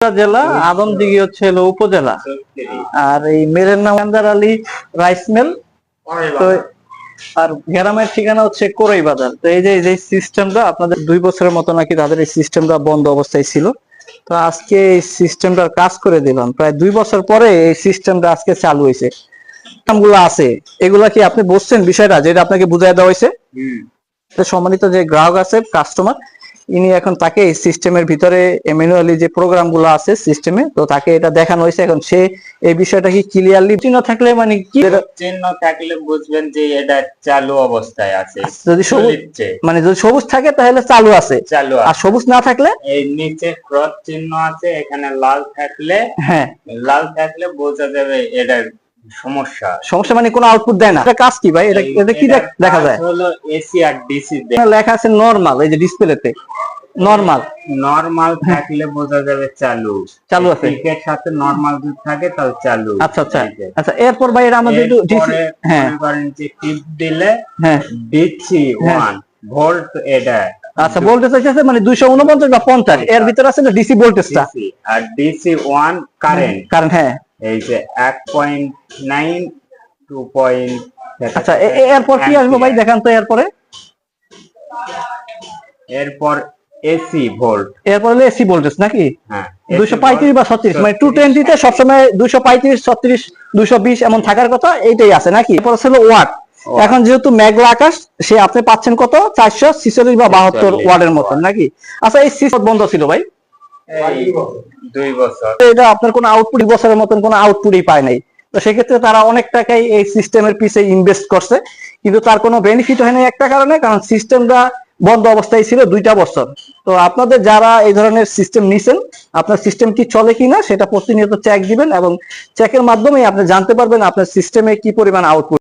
জেলা আদমদিঘি হচ্ছে হলো উপজেলা। আর এই মেরের নাম আন্দার আলী রাইস মিল। তো আর গ্রামের ঠিকানা হচ্ছে কোরাই বাজার তো এই যে এই সিস্টেমটা আপনাদের দুই বছরের মতো নাকি তাদের এই সিস্টেমটা বন্ধ অবস্থায় ছিল। তো আজকে এই সিস্টেমটার কাজ করে দিলাম। প্রায় দুই বছর পরে এই সিস্টেমটা আজকে চালু হয়েছে। গুলো আছে। এগুলা কি আপনি বুঝছেন বিষয়টা যেটা আপনাকে বুঝাই দেওয়া হয়েছে? তো সম্মানিত যে গ্রাহক আছে কাস্টমার ইনি এখন তাকে এই সিস্টেমের ভিতরে ম্যানুয়ালি যে প্রোগ্রামগুলো আছে সিস্টেমে তো তাকে এটা দেখানো হয়েছে। এখন সে এই বিষয়টা কি ক্লিয়ারলি চিহ্ন থাকলে মানে কি চিহ্ন থাকলে বুঝবেন যে এটা চালু অবস্থায় আছে। যদি সবুজ মানে যদি সবুজ থাকে তাহলে চালু আছে। চালু আর সবুজ না থাকলে? এই নিচে ক্রস চিহ্ন আছে এখানে লাল থাকলে হ্যাঁ। লাল থাকলে বোঝা যাবে এটার সমস্যা। সমস্যা মানে কোনো আউটপুট দেয় না। এটা কাজ কি ভাই? এটা এটা কি দেখ- যায়? হলো এসি আর ডিসি লেখা আছে নরমাল এই যে ডিসপ্লেতে নরমাল নরমাল থাকলে বোঝা যাবে চালু। চালু আছে। টিকের সাথে নরমাল যদি থাকে তাহলে চালু। আচ্ছা আচ্ছা। আচ্ছা এরপর ভাই এটা আমাদের একটু হ্যাঁ। যে টিপ দিলে হ্যাঁ। দিচ্ছি ওয়ান ভোল্ট এটা আচ্ছা ভোল্টেজ আছে মানে দুইশো উনপঞ্চাশ বা পঞ্চাশ। এর ভিতরে আছে না ডিসি ভোল্টেজটা আর ডিসি ওয়ান কারেন্ট কারণ হ্যাঁ। এই যে এক পয়েন্ট নাইন টু পয়েন্ট আচ্ছা এ- এ- এরপর কি আসবে ভাই? দেখান তো এরপরে। এরপর এসি ভোল্ট এরপর হলো এসি ভোল্টেজ নাকি? হ্যাঁ দুইশো পঁয়ত্রিশ বা ছত্রিশ মানে টু টোয়েন্টিতে সবসময় দুইশো পঁয়ত্রিশ ছত্রিশ দুইশো বিশ এমন থাকার কথা এইটাই আছে নাকি? এরপর ওয়াট। এখন যেহেতু মেঘলা আকাশ সে আপনি পাচ্ছেন কত? চারশো ছিচল্লিশ বা বাহাত্তর ওয়ার্ডের মতন নাকি? আচ্ছা এই সিস্টেম বন্ধ ছিল ভাই। দুই বছর। এটা আপনার কোনো আউটপুট বছরের মতন কোনো আউটপুটই পায় নাই। তো সেক্ষেত্রে তারা অনেক টাকাই এই সিস্টেমের পিছে ইনভেস্ট করছে। কিন্তু তার কোনো বেনিফিট হয় না একটা কারণে কারণ সিস্টেমটা বন্ধ অবস্থায় ছিল দুইটা বছর। তো আপনাদের যারা এই ধরনের সিস্টেম নিছেন, আপনার সিস্টেম কি চলে কিনা সেটা প্রতিনিয়ত চেক দিবেন এবং চেকের মাধ্যমে আপনি জানতে পারবেন আপনার সিস্টেমে কি পরিমাণ আউটপুট